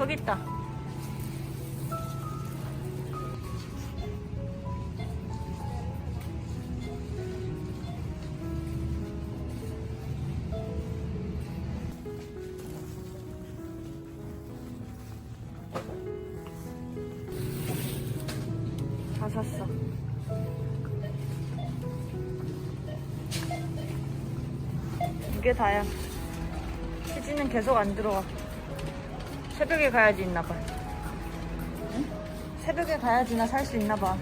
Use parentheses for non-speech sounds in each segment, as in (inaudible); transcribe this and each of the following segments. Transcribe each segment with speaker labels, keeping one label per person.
Speaker 1: 거기 있다. 다 샀어. 이게 다야. 혜진은 계속 안 들어와. 새벽에 가야지 있나봐. 새벽에 가야지 나 살 수 있나봐.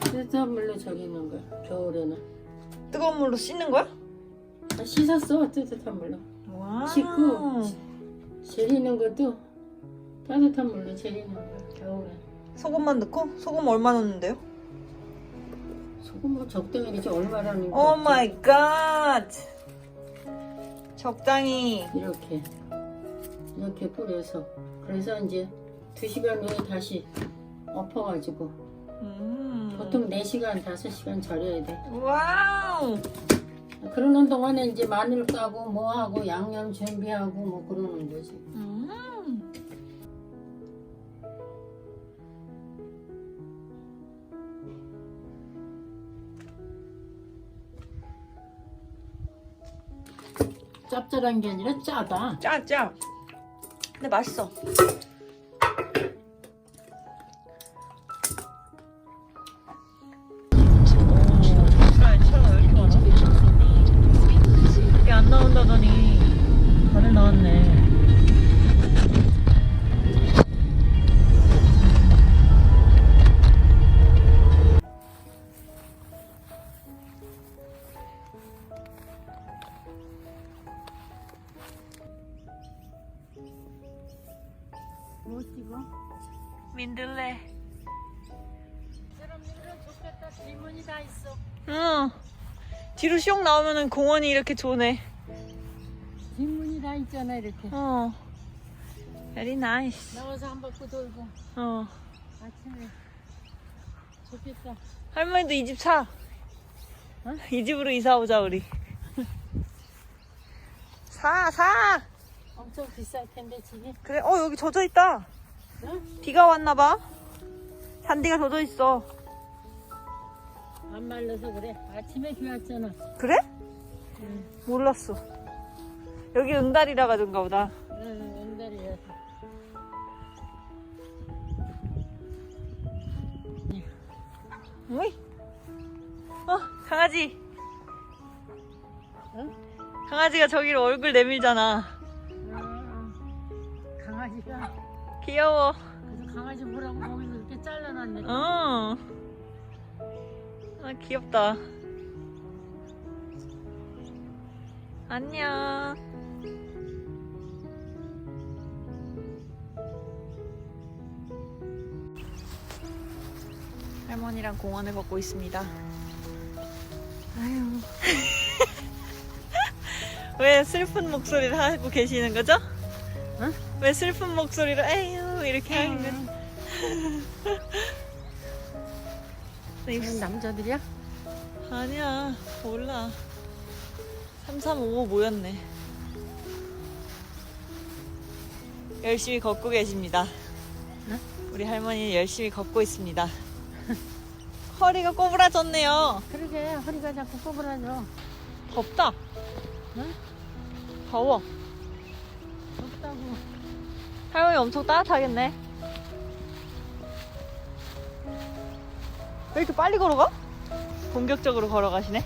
Speaker 2: 따뜻한 물로 저기는 거야 겨울에는
Speaker 1: 뜨거운 물로 씻는 거야?
Speaker 2: 아, 씻었어 따뜻한 물로
Speaker 1: 와.
Speaker 2: 씻고 재리는 것도 따뜻한 물로 재리는 거야 겨울에
Speaker 1: 소금만 넣고? 소금 얼마 넣는데요?
Speaker 2: 소금 뭐 적당히 이제 얼마라는
Speaker 1: 오 마이 갓. 적당히.
Speaker 2: 이렇게 이렇게 뿌려서 그래서 이제 두 시간 후에 다시 엎어가지고
Speaker 1: 음.
Speaker 2: 보통 4시간 5시간 절여야 돼
Speaker 1: 와우.
Speaker 2: 그러는 동안에 이제 마늘 까고 뭐 하고 양념 준비하고 뭐 그러는 거지
Speaker 1: 음.
Speaker 2: 짭짤한 게 아니라 짜다
Speaker 1: 짜, 짜. 근데 맛있어.
Speaker 2: 뭐 찍어?
Speaker 1: 민들레.
Speaker 2: 좋겠다 질문이 다 있어
Speaker 1: 응. 뒤로 슉 나오면은 공원이 이렇게 좋네.
Speaker 2: 질문이 다 있잖아 이렇게
Speaker 1: 어. Very nice.
Speaker 2: 나와서 한 바퀴 돌고
Speaker 1: 어.
Speaker 2: 아침에 좋겠다
Speaker 1: 할머니도 이 집 사.
Speaker 2: 어?
Speaker 1: 이 집으로 이사 오자 우리. (laughs) 사, 사.
Speaker 2: 엄청 비쌀 텐데 집이
Speaker 1: 그래. 어 여기 젖어 있다.
Speaker 2: 어?
Speaker 1: 비가 왔나 봐. 잔디가 젖어 있어.
Speaker 2: 안 말라서 그래 아침에 비 왔잖아
Speaker 1: 그래?
Speaker 2: 응,
Speaker 1: 몰랐어. 여기 응달이라 가던가 보다.
Speaker 2: 응 옛날이라서
Speaker 1: 어이? 어 강아지.
Speaker 2: 응?
Speaker 1: 강아지가 저기로 얼굴 내밀잖아.
Speaker 2: 아,
Speaker 1: 귀여워.
Speaker 2: 그래서 강아지 보라고 거기서 이렇게 잘라놨네
Speaker 1: 어. 아, 귀엽다. 안녕. 할머니랑 공원을 걷고 있습니다. 아유. (laughs) 왜 슬픈 목소리를 하고 계시는 거죠?
Speaker 2: 응?
Speaker 1: 왜 슬픈 목소리로 에 휴 이렇게 하는 거죠? (laughs) 네,
Speaker 2: 이건 남자들이야?
Speaker 1: 아니야 몰라. 3355 모였네. 열심히 걷고 계십니다.
Speaker 2: 네?
Speaker 1: 우리 할머니는 열심히 걷고 있습니다. (laughs) 허리가 꼬부라졌네요.
Speaker 2: 그러게 허리가 자꾸 꼬부라져.
Speaker 1: 덥다.
Speaker 2: 응?
Speaker 1: 더워.
Speaker 2: 덥다고
Speaker 1: 할머니 엄청 따뜻하겠네 왜 이렇게 빨리 걸어가? 본격적으로 걸어가시네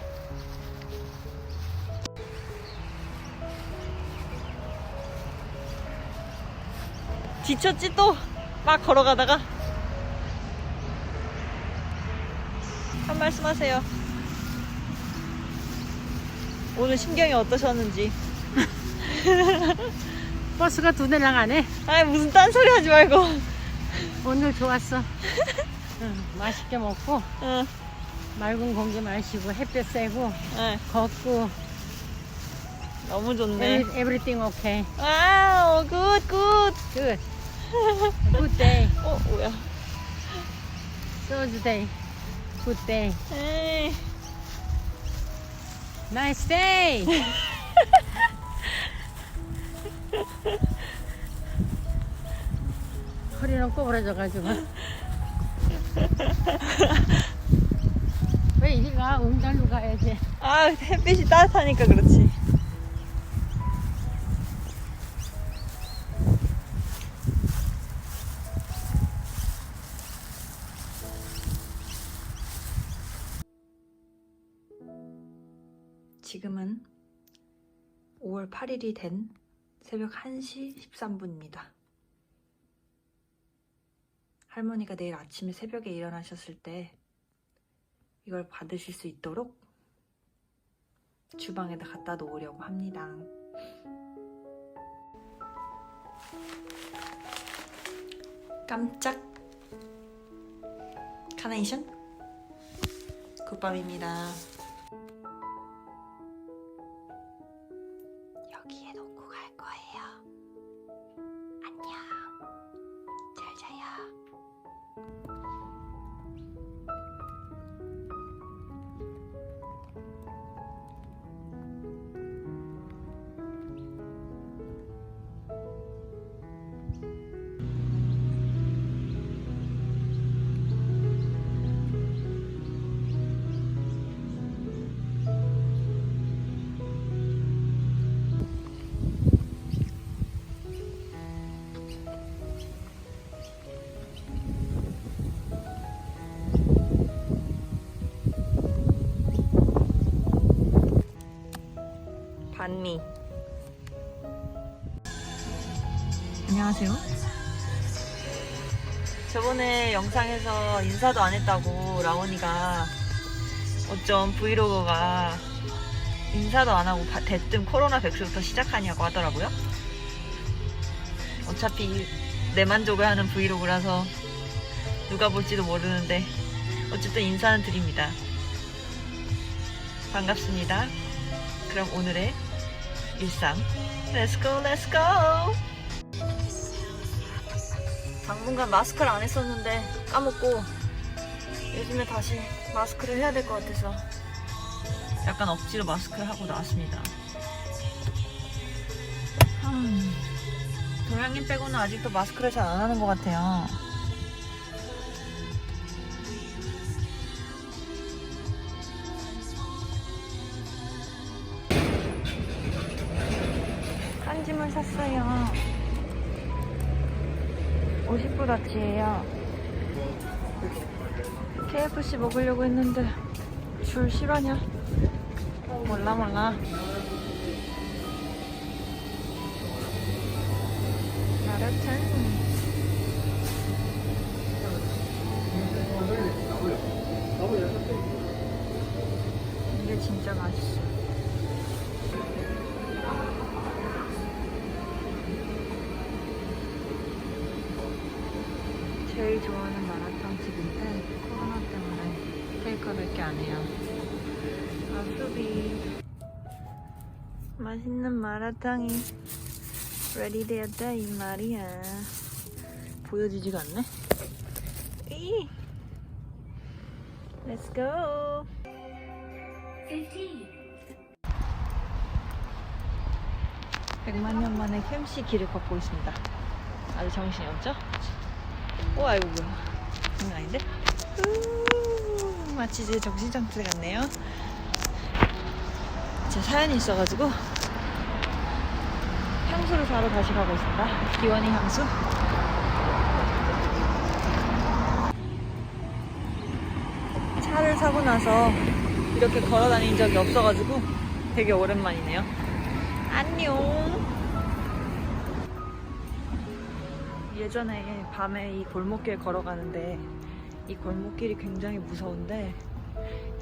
Speaker 1: 지쳤지 또? 막 걸어가다가 한 말씀 하세요 오늘 심경이 어떠셨는지 (laughs)
Speaker 2: 버스가 두 대랑 안 해?
Speaker 1: 아이 무슨 딴소리 하지 말고
Speaker 2: 오늘 좋았어 (laughs) 응, 맛있게 먹고
Speaker 1: 응.
Speaker 2: 맑은 공기 마시고 햇볕 쐬고
Speaker 1: 네,
Speaker 2: 걷고
Speaker 1: 너무 좋네.
Speaker 2: every, everything okay.
Speaker 1: 와우, 굿, 굿.
Speaker 2: Good. Good day.
Speaker 1: 어, 뭐야.
Speaker 2: So's day. Good day.
Speaker 1: 에이.
Speaker 2: Nice day. (laughs) 꼬부러져가지고. (laughs) 왜 이리 가? 웅달로 가야지.
Speaker 1: 아, 햇빛이 따뜻하니까 그렇지. 지금은 5월 8일이 된 새벽 1시 13분입니다. 할머니가 내일 아침에 새벽에 일어나셨을 때 이걸 받으실 수 있도록 주방에다 갖다 놓으려고 합니다. 깜짝 카네이션 굿밤입니다. 반미. 안녕하세요. 저번에 영상에서 인사도 안 했다고 라온이가 어쩜 브이로그가 인사도 안 하고 바- 대뜸 코로나 백수부터 시작하냐고 하더라고요. 어차피 내 만족을 하는 브이로그라서 누가 볼지도 모르는데 어쨌든 인사는 드립니다. 반갑습니다. 그럼 오늘의 일상 let's go! 당분간 마스크를 안 했었는데 까먹고 요즘에 다시 마스크를 해야 될 것 같아서 약간 억지로 마스크를 하고 나왔습니다. 음, 동양인 빼고는 아직도 마스크를 잘 안 하는 것 같아요. 깐짐을 샀어요. 50불어치예요. KFC 먹으려고 했는데 줄 실화냐? 몰라 몰라. 마라탕. 이게 진짜 맛있어. 제일 좋아하는 마라탕 집인데 코로나 때문에 테이크아웃밖에 안 해요. 아수비 맛있는 마라탕이 레디 되었다 이 말이야. 보여지지가 않네. 이 Let's go. 백만년 만에 캠시 길을 걷고 있습니다. 아주 정신이 없죠? 오, 아이고, 뭐야. 장난 아닌데? 우, 마치 제 정신장치 같네요. 제 사연이 있어가지고 향수를 사러 다시 가고 있습니다. 기원이 향수. 차를 사고 나서 이렇게 걸어 다닌 적이 없어가지고 되게 오랜만이네요. 안녕. 예전에 밤에 이 골목길 걸어가는데 이 골목길이 굉장히 무서운데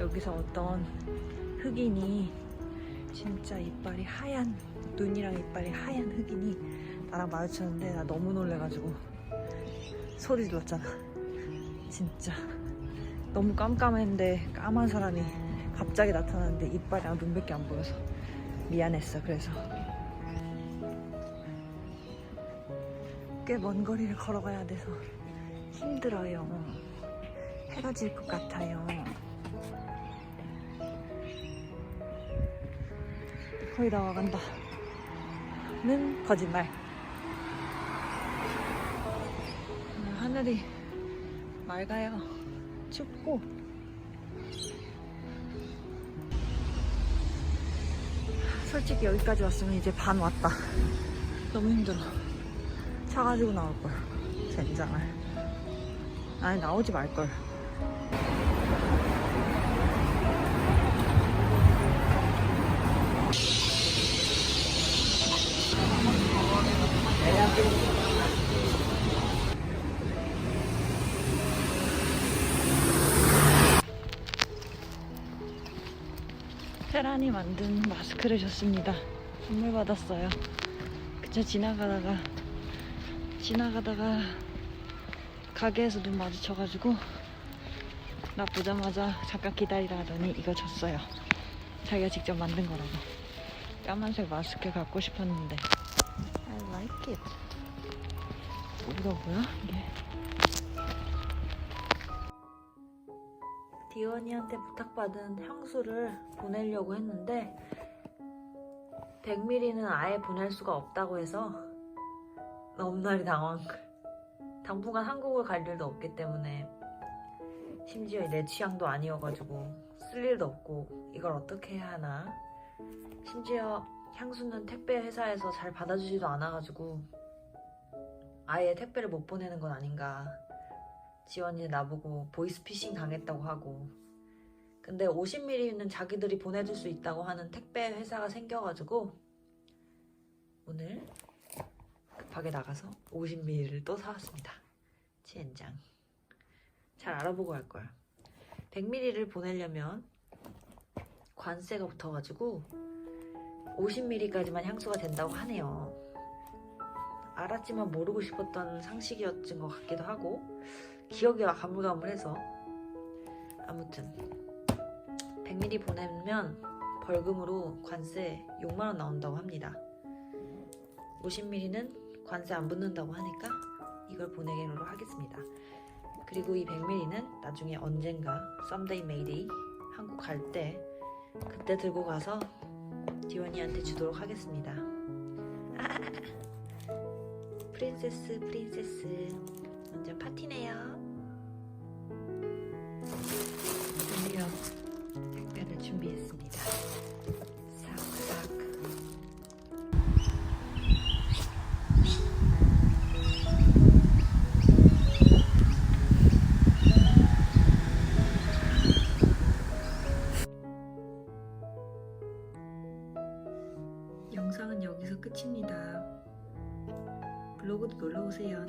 Speaker 1: 여기서 어떤 흑인이 진짜 이빨이 하얀 눈이랑 이빨이 하얀 흑인이 나랑 마주쳤는데 나 너무 놀래가지고 소리 질렀잖아. 진짜. 너무 깜깜했는데 까만 사람이 갑자기 나타났는데 이빨이랑 눈밖에 안 보여서 미안했어. 그래서 꽤 먼 거리를 걸어가야 돼서 힘들어요. 해가 질 것 같아요. 거의 다 와간다. 는 거짓말. 하늘이 맑아요. 춥고. 솔직히 여기까지 왔으면 이제 반 왔다. 너무 힘들어 차 가지고 나올걸 젠장을 아니 나오지 말걸 테란이 만든 마스크를 줬습니다. 선물 받았어요. 그저 지나가다가 지나가다가 가게에서 눈 마주쳐가지고 나 보자마자 잠깐 기다리라 하더니 이거 줬어요. 자기가 직접 만든 거라고. 까만색 마스크 갖고 싶었는데 I like it. 뭐야 이게? 디원이한테 부탁받은 향수를 보내려고 했는데 100ml는 아예 보낼 수가 없다고 해서 너무나리 당황. 당분간 한국을 갈 일도 없기 때문에 심지어 내 취향도 아니어가지고 쓸 일도 없고 이걸 어떻게 해야 하나. 심지어 향수는 택배 회사에서 잘 받아주지도 않아가지고 아예 택배를 못 보내는 건 아닌가. 지원이 나보고 보이스피싱 당했다고 하고 근데 50ml는 자기들이 보내줄 수 있다고 하는 택배 회사가 생겨가지고 오늘 급하게 나가서 50ml를 또 사왔습니다. 젠장 잘 알아보고 할 거야. 100ml를 보내려면 관세가 붙어가지고 50ml까지만 향수가 된다고 하네요. 알았지만 모르고 싶었던 상식이었던 것 같기도 하고 기억이 가물가물해서. 아무튼 100ml 보내면 벌금으로 관세 6만원 나온다고 합니다. 50ml는 관세 안 붙는다고 하니까 이걸 보내기로 하겠습니다 그리고 이 100ml는 나중에 언젠가 썸데이 메이데이 한국 갈 때 그때 들고 가서 디원이한테 주도록 하겠습니다 프린세스 프린세스 완전 파티네요. 드디어 택배를 준비했습니다. 오세요.